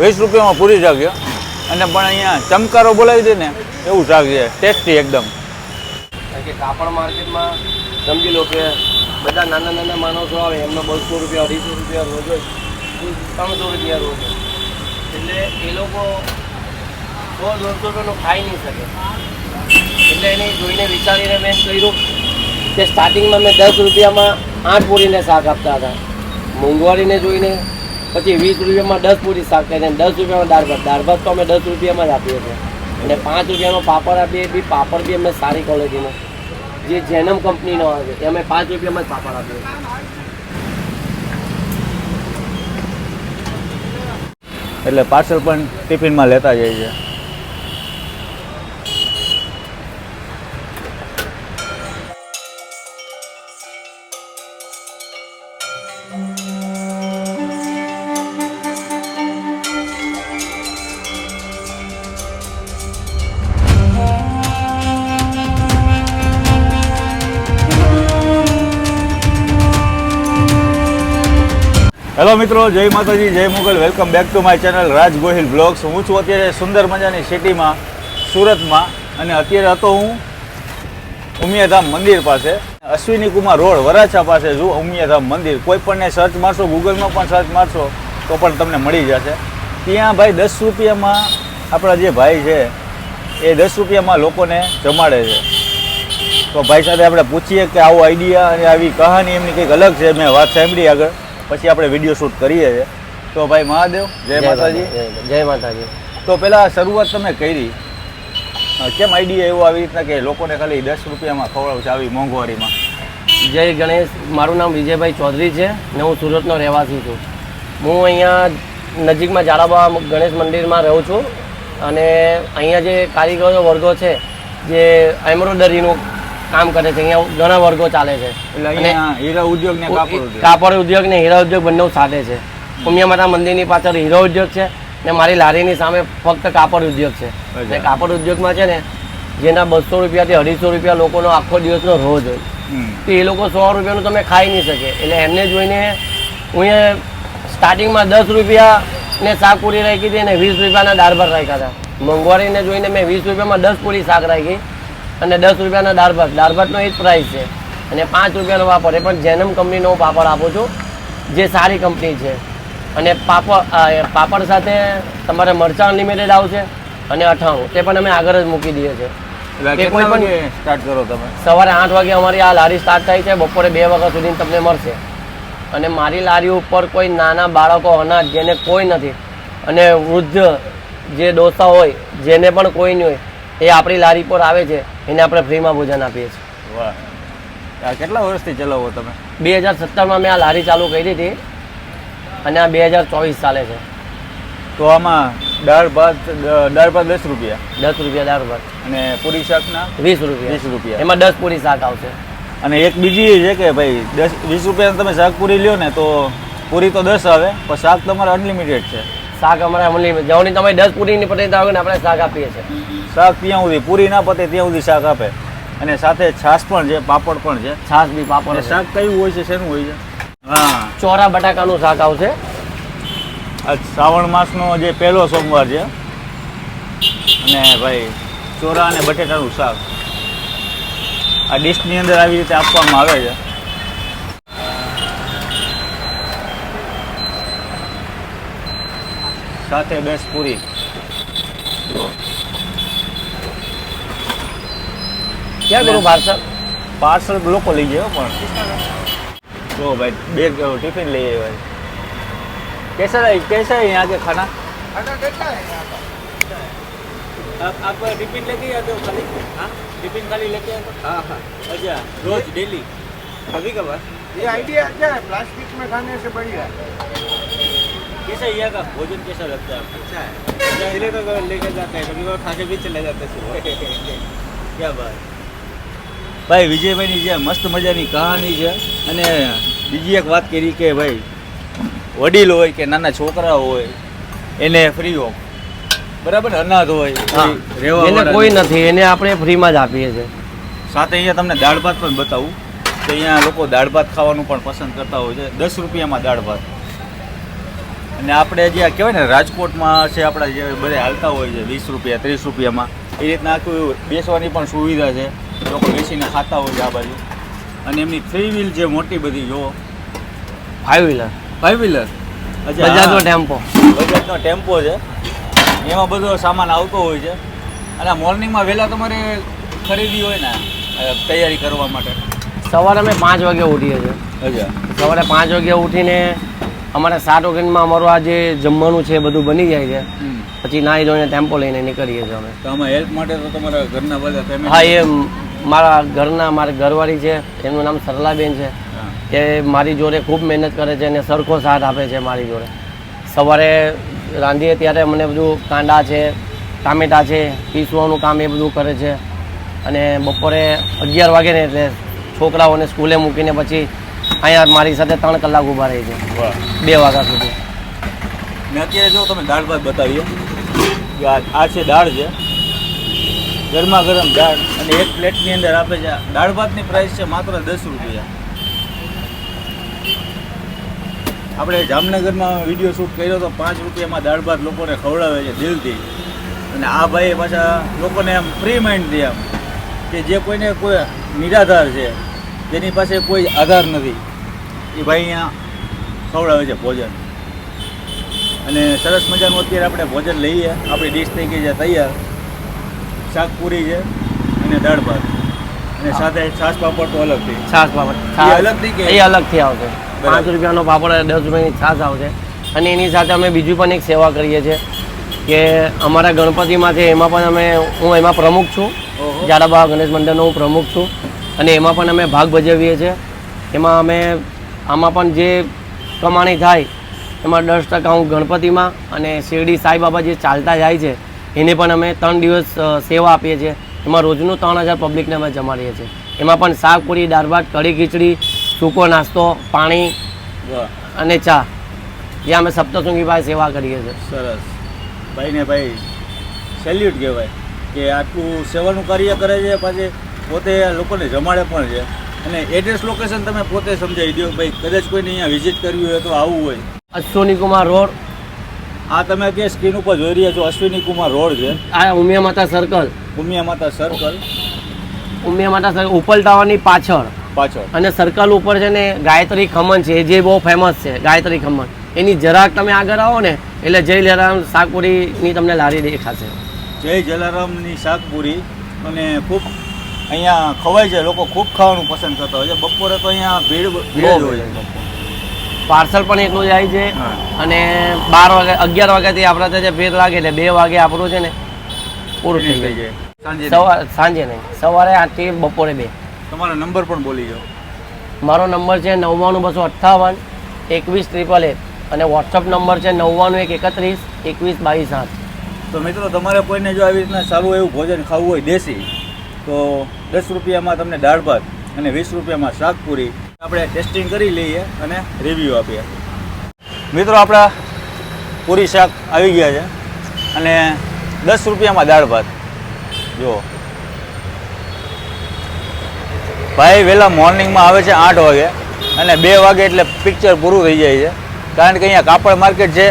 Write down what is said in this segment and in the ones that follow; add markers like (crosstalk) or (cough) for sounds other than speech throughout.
વીસ રૂપિયામાં પૂરી છે અને પણ અહીંયા ચમકારો બોલાવી દે ને, એવું શાક છે ટેસ્ટી એકદમ. કારણ કે કાપડ માર્કેટમાં સમજી લો કે બધા નાના નાના માણસો આવે, એમનો બસો રૂપિયા, અઢીસો રૂપિયા રોજ ત્રણસો રૂપિયા રોજ એટલે એ લોકો સો દોઢસો રૂપિયાનું ખાઈ નહીં શકે. એટલે એને જોઈને વિચારીને મેં કર્યું કે સ્ટાર્ટિંગમાં મેં દસ રૂપિયામાં આઠ પૂરીને શાક આપતા હતા. મોંઘવારીને જોઈને પછી વીસ રૂપિયામાં દસ પૂરી શાક કરીને દસ રૂપિયામાં દાળ ભાત. દાળ ભાત તો અમે દસ રૂપિયામાં જ આપીએ છીએ. અને પાંચ રૂપિયાનો પાપડ આપીએ બી પાપડ બી અમે સારી ક્વોલિટીનો જે જેનમ કંપનીનો આવે છે અમે પાંચ રૂપિયામાં જ પાપડ આપીએ એટલે પાર્સલ પણ ટિફિનમાં લેતા જાય છે હેલો મિત્રો, જય માતાજી, જય Mogal. Welcome back to my channel Raj Gohil vlogs હું છું અત્યારે સુંદર મજાની સિટીમાં, સુરતમાં, અને અત્યારે હતો હું ઉમિયાધામ મંદિર પાસે. અશ્વિની કુમાર રોડ વરાછા પાસે જો ઉમિયાધામ મંદિર. કોઈ પણને સર્ચ મારશો ગૂગલમાં પણ સર્ચ મારશો, તો પણ તમને મળી જશે. ત્યાં ભાઈ દસ રૂપિયામાં આપણા જે ભાઈ છે, એ દસ રૂપિયામાં લોકોને જમાડે છે. તો ભાઈ સાથે આપણે પૂછીએ કે આવો આઈડિયા અને આવી કહાની એમની કંઈક અલગ છે, મેં વાત સાંભળી આગળ. પછી આપણે વીડિયો શૂટ કરીએ છીએ. તો ભાઈ મહાદેવ જય માતાજી. જય- માતાજી. તો પહેલાં શરૂઆત તમે કરી. કેમ આઈડિયા એવો આવી રીતના કે લોકોને ખાલી દસ રૂપિયામાં ખવડાવું છે આવી મોંઘવારીમાં? જય ગણેશ મારું નામ વિજયભાઈ ચૌધરી છે ને હું સુરતનો રહેવાસી છું. હું અહીંયા નજીકમાં જાડાબા ગણેશ મંદિરમાં રહું છું અને અહીંયા જે કારીગરો વર્ગો છે જે એમ્બ્રોઇડરીનું કામ કરે છે. અહીંયા ઘણા વર્ગો ચાલે છે. અને હીરા ઉદ્યોગ ને કાપડ ઉદ્યોગ. ને હીરા ઉદ્યોગ બંને સાથે છે. ઉમિયા માતા મંદિરની પાછળ હીરો ઉદ્યોગ છે ને મારી લારીની સામે ફક્ત કાપડ ઉદ્યોગ છે. ને કાપડ ઉદ્યોગમાં છે ને જેના બસો રૂપિયાથી અઢીસો રૂપિયા લોકોનો આખો દિવસનો રોજ હોય. તો એ લોકો સો રૂપિયાનું તમે ખાઈ નહીં શકે. એટલે એમને જોઈને હું એ સ્ટાર્ટિંગમાં દસ રૂપિયા ને શાક પૂરી રાખી હતી અને વીસ રૂપિયાના દાળ ભાત રાખ્યા હતા. મોંઘવારીને જોઈને મેં વીસ રૂપિયામાં દસ પૂરી શાક રાખી. અને દસ રૂપિયાના દાળ ભાત. દાળ ભાતનો એ જ પ્રાઇસ છે. અને પાંચ રૂપિયાનો વાપર એ પણ જેનમ કંપનીનો પાપડ આપું છું જે સારી કંપની છે. અને પાપડ પાપડ સાથે તમારે મરચાં અનલિમિટેડ આવશે અને અઠાણું તે પણ અમે આગળ જ મૂકી દઈએ છીએ. એટલે કે કેટલા કોઈ પણ- સ્ટાર્ટ કરો તમે? સવારે આઠ વાગે અમારી આ લારી સ્ટાર્ટ થાય છે. બપોરે બે વાગ્યા સુધી તમને મળશે. અને મારી લારી ઉપર કોઈ નાના બાળકો અનાજ જેને કોઈ નથી. અને વૃદ્ધ જે ડોસા હોય જેને પણ કોઈ નહીં હોય એ આપણી લારી પર આવે છે એને આપણે ફ્રીમાં ભોજન આપીએ છીએ. વાહ. કેટલા વર્ષથી ચલાવો તમે? બે હજાર સત્તરમાં મેં આ લારી ચાલુ કરી હતી અને આ બે હજાર ચોવીસ ચાલે છે. તો આમાં દાળ ભાત દાળ ભાત દસ રૂપિયા? દસ રૂપિયા દાળ ભાત. અને પૂરી શાકના? વીસ રૂપિયા. વીસ રૂપિયા. એમાં દસ પૂરી શાક આવશે. અને એક બીજી એ છે કે ભાઈ દસ વીસ રૂપિયા તમે શાક પૂરી લ્યો ને તો પૂરી તો દસ આવે પણ શાક તમારે અનલિમિટેડ છે. શાક અમારે અમલી જવાની તમે દસ પૂરીની પટેલ આવે ને આપણે શાક આપીએ છીએ. શાક ત્યાં સુધી પૂરી ના પતે ત્યાં સુધી શાક આપે. અને સાથે છાશ પણ છે પાપડ પણ છે. છાશ બી પાપડ શાક કયું હોય છે શેનું હોય છે? હા. ચોરા બટાકાનું શાક આવશે. આ શ્રાવણ માસનો જે પહેલો સોમવાર છે. અને ભાઈ ચોરા અને બટેટાનું શાક. આ ડિશની અંદર આવી રીતે આપવામાં આવે છે. સાથે દસ પૂરી ક્યાં કરું પાર્સલ પાર્સલ લોકો લઈ જાય હો પણ જો ભાઈ બે ટિફિન લઈ આવ્યા છે. कैसा है कैसा है यहाँ के खाना आप आप टिफिन लेके आते हो खाली हाँ टिफिन खाली लेके आते हो हाँ हाँ अच्छा रोज डेली कभी कभार ये आइडिया अच्छा है प्लास्टिक में खाने से बढ़िया कैसा है यहाँ का भोजन कैसा लगता है आपको अच्छा है जिले तो लेके जाते हैं कभी कभार खा के भी चले जाते हैं (laughs) ક્યાં બાત ભાઈ વિજયભાઈની જે મસ્ત મજાની કહાની છે અને બીજી એક વાત કરી કે ભાઈ વડીલ હોય કે નાના છોકરા હોય એને ફ્રી ઓફ બરાબર ને અનાથ હોય હા કોઈ રહેવા એને વાળા કોઈ નથી એને આપણે ફ્રીમાં જ આપીએ છીએ સાથે અહીંયા તમને દાળ ભાત પણ બતાવું તો અહીંયા લોકો દાળ ભાત ખાવાનું પણ પસંદ કરતા હોય છે દસ રૂપિયામાં દાળ ભાત અને આપણે જે કહેવાય ને રાજકોટમાં છે આપણા જે બધા હાલતા હોય છે વીસ રૂપિયા ત્રીસ રૂપિયામાં એ રીતના આખું બેસવાની પણ સુવિધા છે. લોકો બેસીને ખાતા હોય છે આ બાજુ. અને એમની થ્રી વ્હીલ જે મોટી બધી જો ફાઇવ વ્હીલર ફાઇવ વ્હીલર બજાજનો ટેમ્પો. બજાજનો ટેમ્પો છે. એમાં બધો સામાન આવતો હોય છે. અને મોર્નિંગમાં વહેલા તમારે ખરીદી હોય ને તૈયારી કરવા માટે. સવારે અમે પાંચ વાગે ઉઠીએ છીએ. અચ્છા. સવારે પાંચ વાગે ઉઠીને અમારે સાત ઓગણમાં અમારું આ જે જમવાનું છે એ બધું બની જાય છે. પછી નાહી ધોઈને ટેમ્પો લઈને નીકળીએ છીએ અમે. તો આમાં હેલ્પ માટે તો તમારા ઘરના બધા હા એ મારા ઘરના મારી ઘરવાળી છે એમનું નામ સરલાબેન છે. એ મારી જોડે ખૂબ મહેનત કરે છે અને સરખો સાથ આપે છે મારી જોડે. સવારે રાંધીએ ત્યારે મને બધું કાંદા છે ટામેટા છે પીસવાનું કામ એ બધું કરે છે. અને બપોરે અગિયાર વાગે ને એટલે છોકરાઓને સ્કૂલે મૂકીને પછી અહીંયા મારી સાથે ત્રણ કલાક ઊભા રહી છે. બે વાગ્યા સુધી. મેં અત્યારે જો તમે દાળ ભાત બતાવીએ કે આ છે દાળ છે. ગરમા ગરમ દાળ. અને એક પ્લેટની અંદર આપે છે દાળ ભાતની પ્રાઇસ છે માત્ર દસ રૂપિયા. આપણે જામનગરમાં વીડિયો શૂટ કર્યો તો પાંચ રૂપિયામાં દાળ ભાત લોકોને ખવડાવે છે દિલથી. અને આ ભાઈ પાછા લોકોને આમ ફ્રી માઇન્ડથી આમ કે જે કોઈને કોઈ નિરાધાર છે જેની પાસે કોઈ આધાર નથી. એ ભાઈ અહીંયા ખવડાવે છે ભોજન. અને સરસ મજાનું અત્યારે આપણે ભોજન લઈએ. આપણી ડીશ થઈ ગઈ છે તૈયાર. શાક પૂરી છે અને દાળ ભાત. અને સાથે છાશ પાપડ તો અલગથી છાશ પાપડ. એ અલગથી કે? એ અલગથી આવશે. પાંચ રૂપિયાનો પાપડ અને દસ રૂપિયાની છાશ આવશે. અને એની સાથે અમે બીજું પણ એક સેવા કરીએ છીએ કે અમારા ગણપતિમાં છે એમાં પણ અમે હું એમાં પ્રમુખ છું. જાડાબા ગણેશ મંડળનો હું પ્રમુખ છું. અને એમાં પણ અમે ભાગ ભજવીએ છીએ. એમાં અમે આમાં પણ જે કમાણી થાય એમાં દસ ટકા હું ગણપતિમાં અને શિરડી સાંઈબાબા જે ચાલતા જાય છે એને પણ અમે ત્રણ દિવસ સેવા આપીએ છીએ. એમાં રોજનું ત્રણ હજાર પબ્લિકને અમે જમાડીએ છીએ. એમાં પણ શાક પૂરી દાળ ભાત કઢી ખીચડી સૂકો નાસ્તો પાણી અને ચા. જે અમે સપ્તશૃંગી ભાઈ સેવા કરીએ છીએ. સરસ. ભાઈને ભાઈ સેલ્યુટ કહેવાય કે આટલું સેવાનું કાર્ય કરે છે પાછી પોતે લોકોને જમાડે પણ છે. અને એડ્રેસ લોકેશન તમે પોતે સમજાવી દો ભાઈ કદાચ કોઈને અહીંયા વિઝિટ કરવી હોય તો આવવું હોય. અશ્વિની કુમાર રોડ. આ તમે અત્યારે સ્ક્રીન ઉપર જોઈ રહ્યા છો અશ્વિની કુમાર રોડ છે. આ ઉમિયા માતા સર્કલ ઉમિયા માતા સર્કલ ઉમિયા માતા સર્કલ ઉપલ ટાવરની પાછળ. પાછળ. અને સર્કલ ઉપર છે ને ગાયત્રી ખમણ છે જે બહુ ફેમસ છે ગાયત્રી ખમણ. એની જરાક તમે આગળ આવો ને એટલે જય જલારામ શાકપુરીની તમને લારી દેખાશે. જય જલારામની શાકપુરી અને ખૂબ અહીંયા ખવાય છે લોકો ખૂબ ખાવાનું પસંદ કરતા હોય છે. બપોરે તો અહીંયા ભીડ ભીડ હોય છે. પાર્સલ પણ એટલું જાય છે અને બાર વાગે અગિયાર વાગ્યાથી આપણે ત્યાં જે ભેર લાગે એટલે બે વાગે આપણું છે ને પૂરું થઈ જાય સવાર સાંજે નહીં. સવારે આઠથી બપોરે બે. તમારો નંબર પણ બોલી જાઓ મારો નંબર છે નવ્વાણું બસો અઠ્ઠાવન એકવીસ ત્રિપલ એક. અને વોટ્સઅપ નંબર છે નવ્વાણું એક એકત્રીસ એકવીસ બાવીસ આઠ. તો મિત્રો તમારે કોઈને જો આવી રીતના સારું એવું ભોજન ખાવું હોય દેશી તો દસ રૂપિયામાં તમને દાળ ભાત અને વીસ રૂપિયામાં શાકપુરી. આપણે ટેસ્ટિંગ કરી લઈએ અને રિવ્યૂ આપીએ. મિત્રો, આપણા પૂરી શાક આવી ગયા છે અને દસ રૂપિયામાં દાળ ભાત. જુઓ. ભાઈ, વહેલા મોર્નિંગમાં આવે છે આઠ વાગે અને બે વાગે એટલે પિક્ચર પૂરું થઈ જાય છે. કારણ કે અહીંયા કાપડ માર્કેટ છે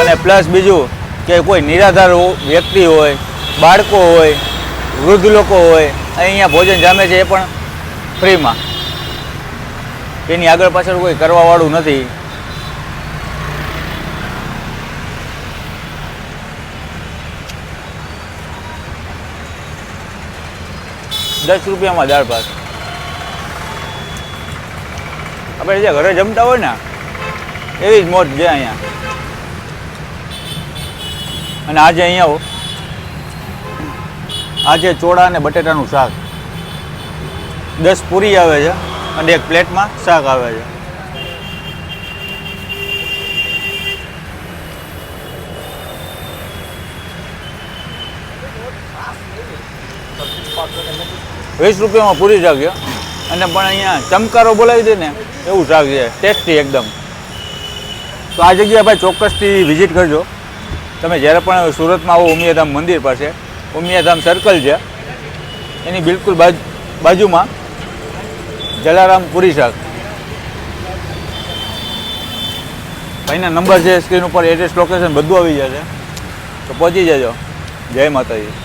અને પ્લસ બીજું કે કોઈ નિરાધાર વ્યક્તિ હોય, બાળકો હોય વૃદ્ધ લોકો હોય, અહીંયા ભોજન જામે છે એ પણ ફ્રીમાં. એની આગળ પાછળ કોઈ કરવાવાળું નથી. દસ રૂપિયામાં દાળ ભાત. આપણે જે ઘરે જમતા હોય ને, એવી જ મોજ છે અહીંયા. અને આજે અહીંયા આજે ચોળા અને બટેટાનું શાક. દસ પૂરી આવે છે અને એક પ્લેટમાં શાક આવે છે. વીસ રૂપિયામાં પૂરી શાક છે. અને પણ અહીંયા ચમકારો બોલાવી દે ને, એવું શાક છે. ટેસ્ટી એકદમ. તો આ જગ્યાએ ભાઈ ચોક્કસથી વિઝિટ કરજો. તમે જ્યારે પણ સુરતમાં આવો ઉમિયાધામ મંદિર પાસે ઉમિયાધામ સર્કલ છે. એની બિલકુલ બાજુ, બાજુમાં જલારામ પુરી શાક. ભાઈના નંબર છે સ્ક્રીન ઉપર એડ્રેસ લોકેશન બધું આવી જશે. તો પહોંચી જજો. જય માતાજી.